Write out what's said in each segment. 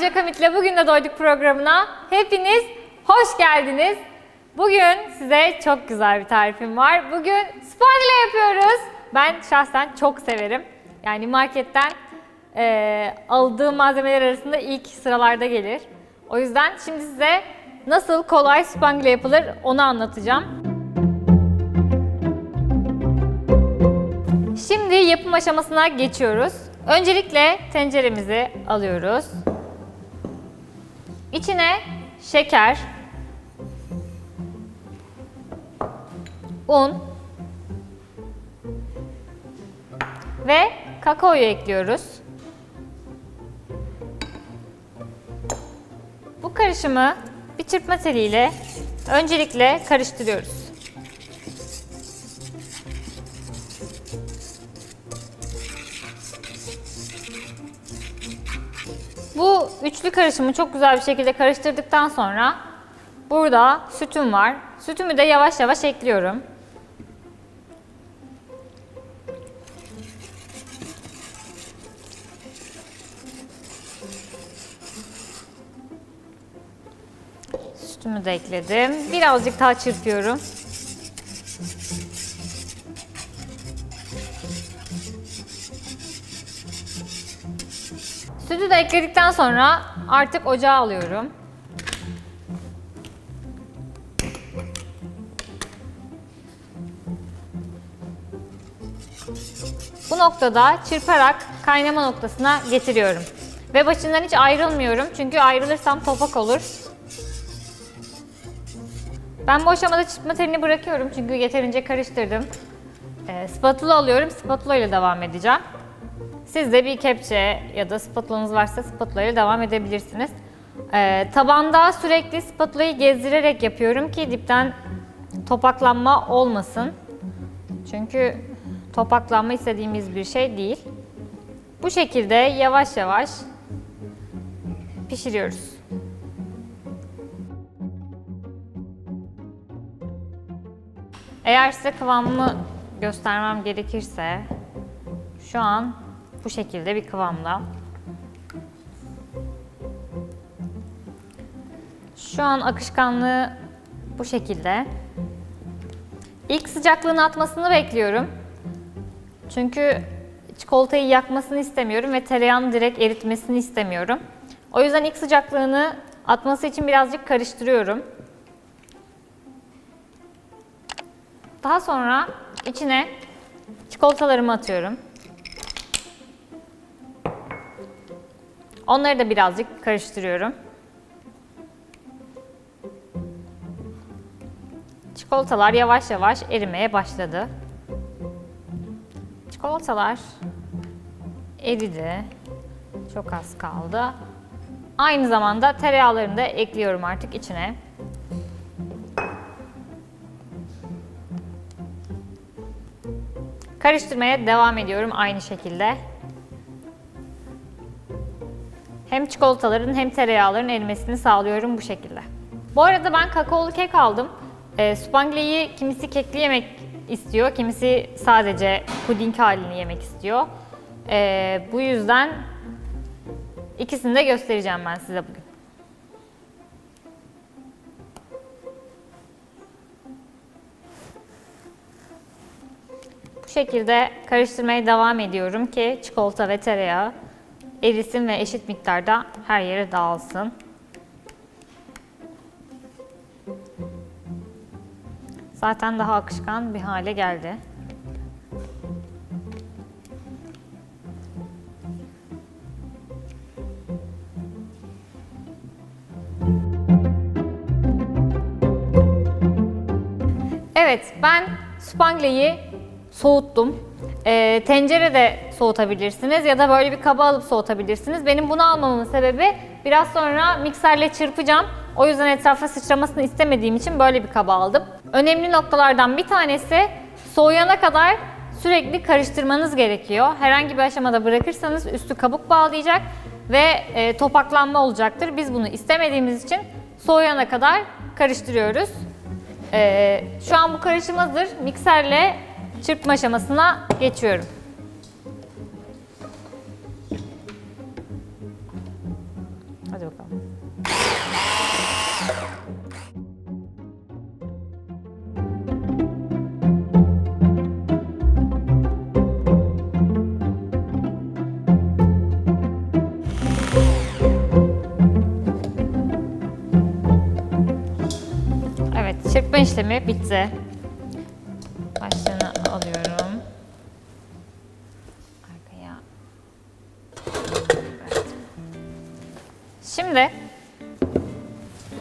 Ayrıca Kamit'le Bugün de Doyduk programına hepiniz hoş geldiniz. Bugün size çok güzel bir tarifim var. Bugün spangle yapıyoruz. Ben şahsen çok severim. Yani marketten eee aldığım malzemeler arasında ilk sıralarda gelir. O yüzden şimdi size nasıl kolay spangle yapılır onu anlatacağım. Şimdi yapım aşamasına geçiyoruz. Öncelikle tenceremizi alıyoruz. İçine şeker, un ve kakaoyu ekliyoruz. Bu karışımı bir çırpma teliyle öncelikle karıştırıyoruz. Bu üçlü karışımı çok güzel bir şekilde karıştırdıktan sonra burada sütüm var. Sütümü de yavaş yavaş ekliyorum. Sütümü de ekledim. Birazcık daha çırpıyorum. Sütü de ekledikten sonra artık ocağa alıyorum. Bu noktada çırparak kaynama noktasına getiriyorum. Ve başından hiç ayrılmıyorum çünkü ayrılırsam topak olur. Ben bu aşamada çırpma telini bırakıyorum çünkü yeterince karıştırdım. Ee, spatula alıyorum, spatula ile devam edeceğim. Siz de bir kepçe ya da spatulanız varsa spatula devam edebilirsiniz. Ee, tabanda sürekli spatulayı gezdirerek yapıyorum ki dipten topaklanma olmasın. Çünkü topaklanma istediğimiz bir şey değil. Bu şekilde yavaş yavaş pişiriyoruz. Eğer size kıvamımı göstermem gerekirse şu an bu şekilde bir kıvamda. Şu an akışkanlığı bu şekilde. İlk sıcaklığını atmasını bekliyorum. Çünkü çikolatayı yakmasını istemiyorum ve tereyağını direkt eritmesini istemiyorum. O yüzden ilk sıcaklığını atması için birazcık karıştırıyorum. Daha sonra içine çikolatalarımı atıyorum. Onları da birazcık karıştırıyorum. Çikolatalar yavaş yavaş erimeye başladı. Çikolatalar eridi. Çok az kaldı. Aynı zamanda tereyağlarını da ekliyorum artık içine. Karıştırmaya devam ediyorum aynı şekilde. Hem çikolataların hem tereyağların erimesini sağlıyorum bu şekilde. Bu arada ben kakaolu kek aldım. E, spangleyi kimisi kekli yemek istiyor, kimisi sadece puding halini yemek istiyor. E, bu yüzden ikisini de göstereceğim ben size bugün. Bu şekilde karıştırmaya devam ediyorum ki çikolata ve tereyağı erisin ve eşit miktarda her yere dağılsın. Zaten daha akışkan bir hale geldi. Evet, ben spangleyi soğuttum. Ee, tencerede soğutabilirsiniz ya da böyle bir kaba alıp soğutabilirsiniz. Benim bunu almamın sebebi biraz sonra mikserle çırpacağım. O yüzden etrafa sıçramasını istemediğim için böyle bir kaba aldım. Önemli noktalardan bir tanesi soğuyana kadar sürekli karıştırmanız gerekiyor. Herhangi bir aşamada bırakırsanız üstü kabuk bağlayacak ve e, topaklanma olacaktır. Biz bunu istemediğimiz için soğuyana kadar karıştırıyoruz. Ee, şu an bu karışım hazır. Mikserle çırpma aşamasına geçiyorum. Hadi bakalım. Evet, çırpma işlemi bitti. Şimdi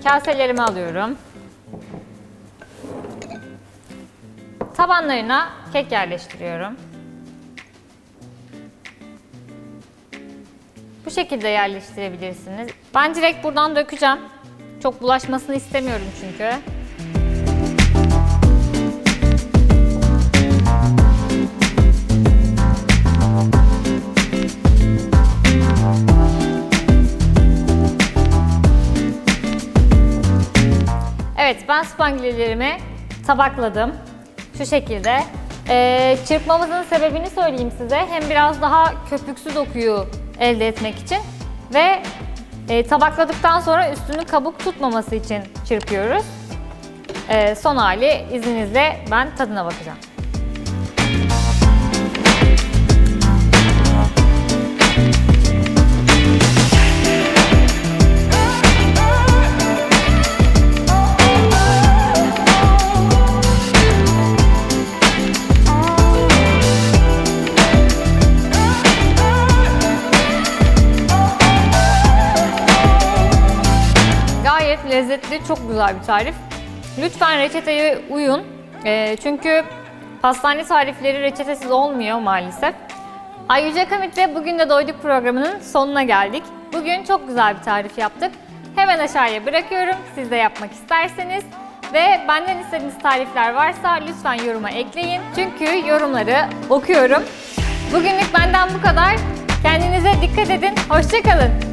kaselerimi alıyorum. Tabanlarına kek yerleştiriyorum. Bu şekilde yerleştirebilirsiniz. Ben direkt buradan dökeceğim. Çok bulaşmasını istemiyorum çünkü. Evet, ben spanglilerimi tabakladım. Şu şekilde. Ee, çırpmamızın sebebini söyleyeyim size. Hem biraz daha köpüksü dokuyu elde etmek için ve e, tabakladıktan sonra üstünü kabuk tutmaması için çırpıyoruz. Ee, son hali izninizle ben tadına bakacağım. Lezzetli, çok güzel bir tarif. Lütfen reçeteye uyun. Ee, çünkü pastane tarifleri reçetesiz olmuyor maalesef. Ayrıca Kamit'le Bugün de Doyduk programının sonuna geldik. Bugün çok güzel bir tarif yaptık. Hemen aşağıya bırakıyorum siz de yapmak isterseniz. Ve benden istediğiniz tarifler varsa lütfen yoruma ekleyin. Çünkü yorumları okuyorum. Bugünlük benden bu kadar. Kendinize dikkat edin. Hoşçakalın.